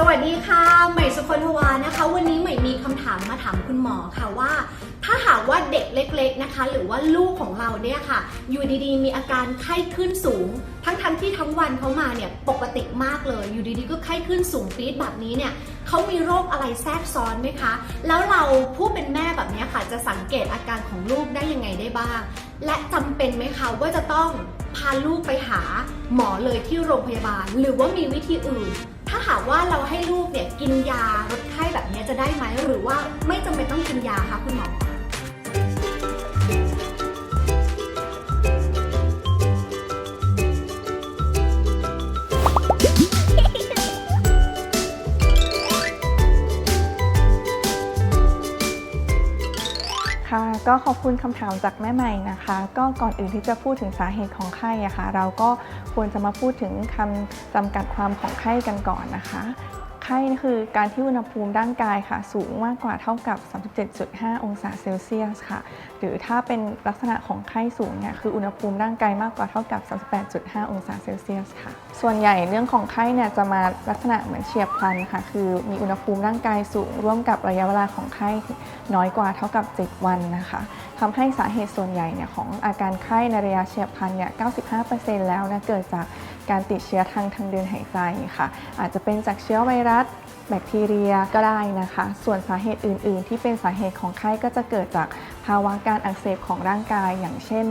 สวัสดีค่ะ ใหม่สุคนทวานะคะ วันนี้ใหม่มีคำถามมาถามคุณหมอค่ะว่า ถ้าหากว่าเด็กเล็กๆนะคะ หรือว่าลูกของเราเนี่ยค่ะ อยู่ดีๆ มีอาการไข้ขึ้นสูง ทั้งๆที่ทั้งวันเขามาเนี่ยปกติมากเลย อยู่ดีๆ ก็ไข้ขึ้นสูงปี๊ดแบบนี้เนี่ยเขามีโรคอะไรแทรกซ้อนไหมคะ แล้วเราผู้เป็นแม่แบบนี้ค่ะ จะสังเกตอาการของลูกได้ยังไงได้บ้าง และจำเป็นไหมคะว่าจะต้องพาลูกไปหาหมอเลยที่โรงพยาบาล หรือว่ามีวิธีอื่นาหากว่าเราให้ลูกเนี่ยกินยาลดไข้แบบนี้จะได้ไหมหรือว่าไม่จำเป็นต้องกินยาคะคุณหมอ ค่ะก็ขอบคุณคำถามจากแม่ใหม่นะคะ ก็ก่อนอื่นที่จะพูดถึงสาเหตุของไข้อะค่ะ เราก็ควรจะมาพูดถึงคำจำกัดความของไข้กันก่อนนะคะ ไข้นี่คือการที่อุณหภูมิร่างกายค่ะ สูงมากกว่าเท่ากับ 37.5 องศาเซลเซียสค่ะ หรือถ้าเป็นลักษณะของไข้สูงเนี่ยคืออุณหภูมิร่างกายมากกว่าเท่ากับ 38.5 องศาเซลเซียสค่ะ ส่วนใหญ่เรื่องของไข้เนี่ยจะมาลักษณะเหมือนเฉียบพลันค่ะ คือมีอุณหภูมิร่างกายสูงร่วมกับระยะเวลาของไข้น้อยกว่าเท่ากับ 7 วันนะคะทำให้สาเหตุส่วนใหญ่เนี่ยของอาการไข้ในระยะเฉียบพลันเนี่ย 95%แล้วนะเกิดจาก การติดเชื้อทางทางเดินหายใจค่ะ อาจจะเป็นจากเชื้อไวรัสแบคทีเรียก็ได้นะคะ ส่วนสาเหตุอื่น ๆ ที่เป็นสาเหตุของไข้ก็จะเกิดจากภาวะการอักเสบของร่างกาย อย่างเช่น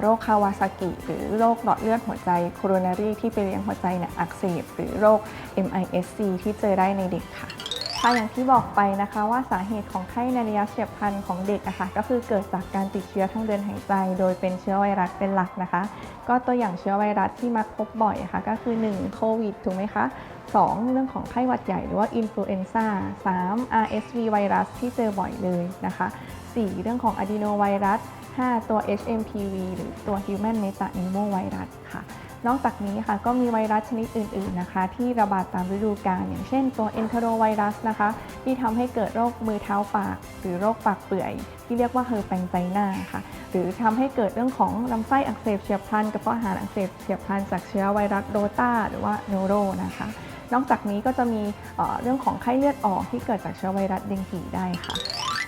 โรคคาวาซากิ หรือโรคหลอดเลือดหัวใจโคโรนารีที่ไปเลี้ยงหัวใจเนี่ยอักเสบ หรือโรค MISC ที่เจอได้ในเด็กค่ะ ค่ะอย่างที่บอกไปนะคะว่าสาเหตุของไข้ในระยะเฉียบพลันของเด็กอะคะก็คือเกิดจากการติดเชื้อทางเดินหายใจ โดยเป็นเชื้อไวรัสเป็นหลักนะคะ ก็ตัวอย่างเชื้อไวรัสที่มักพบบ่อยะค่ะก็คือ 1 โควิดถูกไหมคะ 2 เรื่องของไข้หวัดใหญ่หรือว่าอินฟลูเอนซ่า 3 RSV ไวรัสที่เจอบ่อยเลยนะคะ 4 เรื่องของอะดีโนไวรัส 5 ตัว HMPV หรือตัว Human Metapneumovirus ค่ะ นอกจากนี้ค่ะก็มีไวรัสชนิดอื่น ๆนะคะ ที่ระบาดตามฤดูกาลอย่างเช่นตัว enterovirus นะคะ ที่ทำให้เกิดโรคมือเท้าปาก หรือโรคปากเปื่อย ที่เรียกว่าเฮอร์แปงไจนาค่ะ หรือทำให้เกิดเรื่องของลำไส้อักเสบเฉียบพลันกระเพาะอาหารอักเสบเฉียบพลันจากเชื้อไวรัสโรตาหรือว่าโนโรนะคะนอกจากนี้ก็จะมีเอ่อเรื่องของไข้เลือดออกที่เกิดจากเชื้อไวรัสเดงกีได้ค่ะ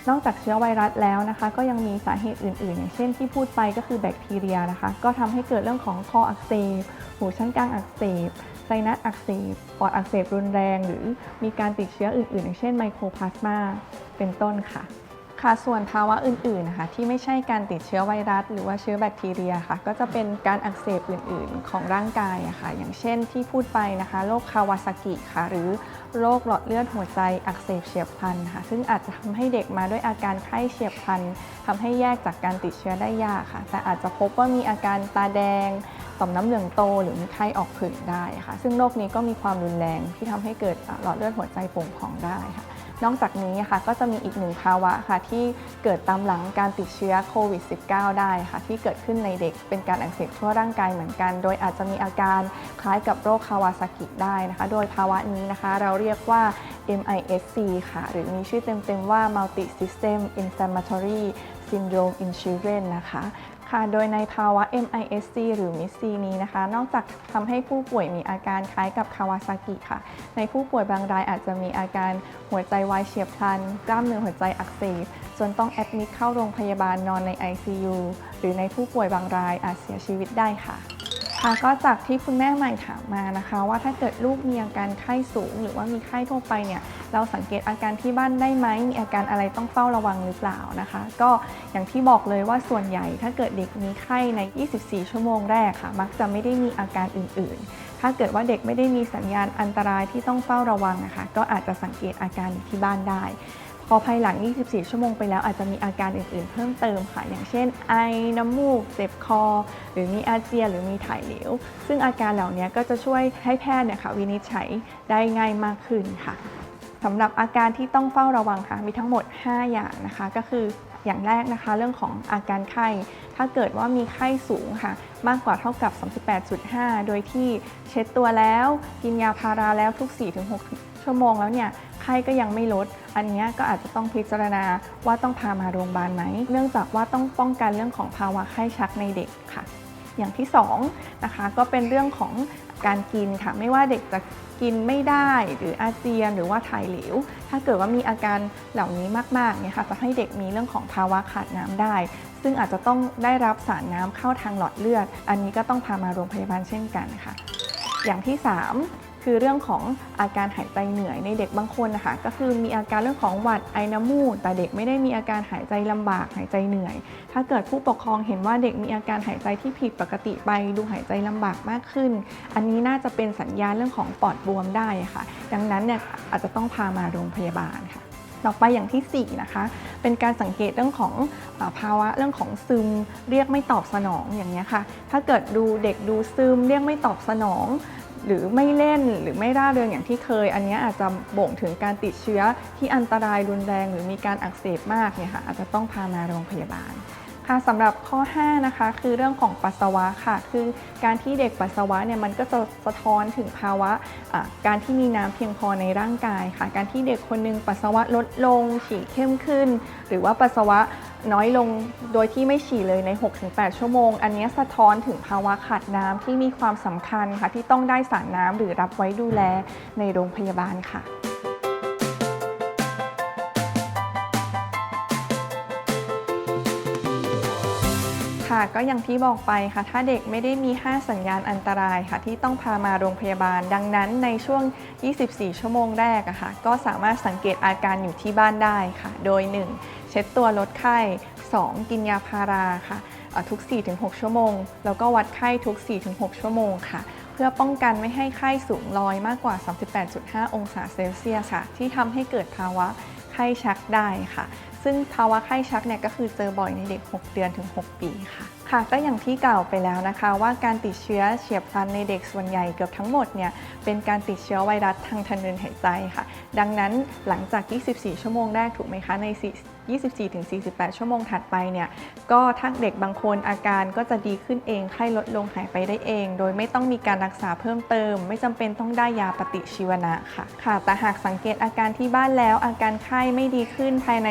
นอกจากเชื้อไวรัสแล้วนะคะ ก็ยังมีสาเหตุอื่นๆ อย่างเช่นที่พูดไปก็คือแบคทีเรียนะคะ ก็ทำให้เกิดเรื่องของคออักเสบหูชั้นกลางอักเสบไซนัสอักเสบปอดอักเสบรุนแรง หรือมีการติดเชื้ออื่นๆ อย่างเช่นไมโครพลาสมาเป็นต้นค่ะ ค่ะส่วนภาวะอื่นๆนะคะที่ไม่ใช่การติดเชื้อไวรัส หรือว่าเชื้อแบคทีเรียค่ะ ก็จะเป็นการอักเสบอื่นๆ ของร่างกายอะค่ะอย่างเช่นที่พูดไปนะคะโรคคาวาซากิค่ะหรือโรคหลอดเลือดหัวใจอักเสบเฉียบพลันค่ะซึ่งอาจจะทำให้เด็กมาด้วยอาการไข้เฉียบพลันทำให้แยกจากการติดเชื้อได้ยากค่ะ แต่อาจจะพบว่ามีอาการตาแดงต่อมน้ำเหลืองโตหรือมีไข้ออกผื่นได้ค่ะ ซึ่งโรคนี้ก็มีความรุนแรงที่ทำให้เกิดหลอดเลือดหัวใจโป่งพองได้ค่ะ นอกจากนี้ค่ะก็จะมีอีกหนึ่งภาวะค่ะที่เกิดตามหลังการติดเชื้อโควิด -19 ได้ค่ะที่เกิดขึ้นในเด็กเป็นการอักเสบทั่วร่างกายเหมือนกัน โดยอาจจะมีอาการคล้ายกับโรคคาวาซากิได้นะคะ โดยภาวะนี้นะคะเราเรียกว่า MISC ค่ะ หรือมีชื่อเต็มๆว่า Multi System Inflammatory Syndrome in Children นะคะ ค่ะ โดยในภาวะ MISC หรือ MIS-C นี้นะคะ นอกจากทำให้ผู้ป่วยมีอาการคล้ายกับคาวาซากิค่ะ ในผู้ป่วยบางรายอาจจะมีอาการหัวใจวายเฉียบพลัน กล้ามเนื้อหัวใจอักเสบ จนต้องแอดมิดเข้าโรงพยาบาลนอนใน ICU หรือในผู้ป่วยบางรายอาจเสียชีวิตได้ค่ะ ค่ะก็จากที่คุณแม่ใหม่ถามมานะคะ ว่าถ้าเกิดลูกมีอาการไข้สูง หรือว่ามีไข้ทั่วไปเนี่ยเราสังเกตอาการที่บ้านได้ไหมมีอาการอะไรต้องเฝ้าระวังหรือเปล่านะคะ ก็อย่างที่บอกเลยว่าส่วนใหญ่ถ้าเกิดเด็กมีไข้ใน 24 ชั่วโมงแรกค่ะ มักจะไม่ได้มีอาการอื่น ๆ ถ้าเกิดว่าเด็กไม่ได้มีสัญญาณอันตรายที่ต้องเฝ้าระวังนะคะ ก็อาจจะสังเกตอาการที่บ้านได้ อภายหลัง 24 ชั่วโมงไปแล้วอาจจะมีอาการอื่น ๆ เพิ่มเติมค่ะ อย่างเช่น ไอ น้ำมูก เจ็บคอ หรือมีอาเจียนหรือมีถ่ายเหลว ซึ่งอาการเหล่านี้ก็จะช่วยให้แพทย์เนี่ยค่ะวินิจฉัยได้ง่ายมากขึ้นค่ะสำหรับอาการที่ต้องเฝ้าระวังค่ะ มีทั้งหมด 5 อย่างนะคะ ก็คืออย่างแรกนะคะ เรื่องของอาการไข้ ถ้าเกิดว่ามีไข้สูงค่ะ มากกว่าเท่ากับ 38.5 โดยที่เช็ดตัวแล้ว กินยาพาราแล้วทุก 4-6 ชั่วโมงแล้วเนี่ยไข้ก็ยังไม่ลด อันนี้ก็อาจจะต้องพิจารณาว่าต้องพามาโรงพยาบาลไหม เนื่องจากว่าต้องป้องกันเรื่องของภาวะไข้ชักในเด็กค่ะ อย่างที่2นะคะก็เป็นเรื่องของการกินค่ะ ไม่ว่าเด็กจะกินไม่ได้หรืออาเจียนหรือว่าถ่ายเหลว ถ้าเกิดว่ามีอาการเหล่านี้มากๆเนี่ยค่ะจะให้เด็กมีเรื่องของภาวะขาดน้ำได้ ซึ่งอาจจะต้องได้รับสารน้ำเข้าทางหลอดเลือด อันนี้ก็ต้องพามาโรงพยาบาลเช่นกันค่ะ อย่างที่ 3 คือเรื่องของอาการหายใจเหนื่อยในเด็กบางคนนะคะก็คือมีอาการเรื่องของหวัดไอน้ำมูกแต่เด็กไม่ได้มีอาการหายใจลำบากหายใจเหนื่อย ถ้าเกิดผู้ปกครองเห็นว่าเด็กมีอาการหายใจที่ผิดปกติไปดูหายใจลำบากมากขึ้น อันนี้น่าจะเป็นสัญญาณเรื่องของปอดบวมได้ค่ะ ดังนั้นเนี่ยอาจจะต้องพามาโรงพยาบาลค่ะต่อไปอย่างที่ 4 นะคะ เป็นการสังเกตเรื่องของอภาวะเรื่องของซึม เรียกไม่ตอบสนองอย่างนี้ค่ะ ถ้าเกิดดูเด็กดูซึมเรียกไม่ตอบสนอง หรือไม่เล่นหรือไม่ร่าเริงอย่างที่เคย อันนี้อาจจะบ่งถึงการติดเชื้อที่อันตรายรุนแรง หรือมีการอักเสบมากเนี่ยค่ะอาจจะต้องพามาโรงพยาบาลค่ะสำหรับข้อ 5 นะคะ คือเรื่องของปัสสาวะค่ะ คือการที่เด็กปัสสาวะเนี่ยมันก็จะสะท้อนถึงภาวะะการที่มีน้ำเพียงพอในร่างกายค่ะ การที่เด็กคนหนึงปัสสาวะลดลงฉี่เข้มขึ้น หรือว่าปัสสาวะ น้อยลงโดยที่ไม่ฉี่เลยใน 6-8 ชั่วโมง อันนี้สะท้อนถึงภาวะขาดน้ำที่มีความสำคัญค่ะ ที่ต้องได้สารน้ำหรือรับไว้ดูแลในโรงพยาบาลค่ะค่ะก็อย่างที่บอกไปค่ะ ถ้าเด็กไม่ได้มี 5 สัญญาณอันตรายค่ะ ที่ต้องพามาโรงพยาบาล ดังนั้นในช่วง 24 ชั่วโมงแรกอะค่ะ ก็สามารถสังเกตอาการอยู่ที่บ้านได้ค่ะ โดย 1 เช็ดตัวลดไข้ 2 กินยาพาราค่ะเอ่อทุก 4-6 ชั่วโมง แล้วก็วัดไข้ทุก 4-6 ชั่วโมงค่ะ เพื่อป้องกันไม่ให้ไข้สูงลอยมากกว่า 38.5 องศาเซลเซียสค่ะ ที่ทำให้เกิดภาวะไข้ชักได้ค่ะ ซึ่งภาวะไข้ชักเนี่ยก็คือเจอบ่อยในเด็ก 6 เดือนถึง 6 ปีค่ะ ค่ะก็อย่างที่กล่าวไปแล้วนะคะ ว่าการติดเชื้อเฉียบพลันในเด็กส่วนใหญ่เกือบทั้งหมดเนี่ยเป็นการติดเชื้อไวรัสทางทางเดินหายใจค่ะ ดังนั้นหลังจาก 24 ชั่วโมงแรกถูกไหมคะใน 24-48 ชั่วโมงถัดไปเนี่ยก็ถ้าเด็กบางคนอาการก็จะดีขึ้นเองไข้ลดลงหายไปได้เอง โดยไม่ต้องมีการรักษาเพิ่มเติม ไม่จำเป็นต้องได้ยาปฏิชีวนะค่ะค่ะ แต่หากสังเกตอาการที่บ้านแล้ว อาการไข้ไม่ดีขึ้นภายใน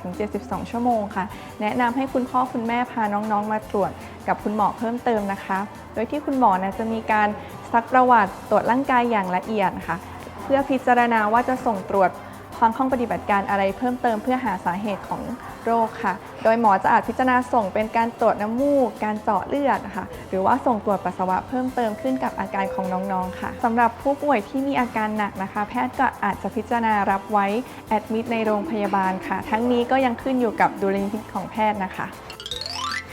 48-72 ชั่วโมงค่ะ แนะนำให้คุณพ่อคุณแม่พาน้องๆมาตรวจกับคุณหมอเพิ่มเติมนะคะ โดยที่คุณหมอนะจะมีการซักประวัติตรวจร่างกายอย่างละเอียดนะคะเพื่อพิจารณาว่าจะส่งตรวจฟังห้องปฏิบัติการอะไรเพิ่มเติมเพื่อหาสาเหตุของโรคค่ะ โดยหมอจะอาจพิจารณาส่งเป็นการตรวจน้ำมูก การเจาะเลือดนะคะหรือว่าส่งตรวจปัสสาวะเพิ่มเติมขึ้นกับอาการของน้องๆค่ะสำหรับผู้ป่วยที่มีอาการหนักนะคะ แพทย์ก็อาจจะพิจารณารับไว้แอดมิดในโรงพยาบาลค่ะ ทั้งนี้ก็ยังขึ้นอยู่กับดุลยพินิจของแพทย์นะคะ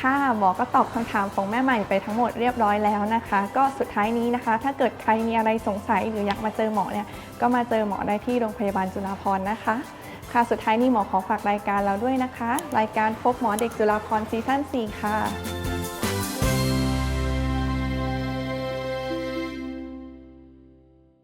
ค่ะหมอก็ตอบคำถามของแม่ใหม่ไปทั้งหมดเรียบร้อยแล้วนะคะ ก็สุดท้ายนี้นะคะ ถ้าเกิดใครมีอะไรสงสัยหรืออยากมาเจอหมอเนี่ยก็มาเจอหมอได้ที่โรงพยาบาลจุฬาภรณ์นะคะ ค่ะสุดท้ายนี้หมอขอฝากรายการเราด้วยนะคะ รายการพบหมอเด็กจุฬาภรณ์ซีซั่น4ค่ะ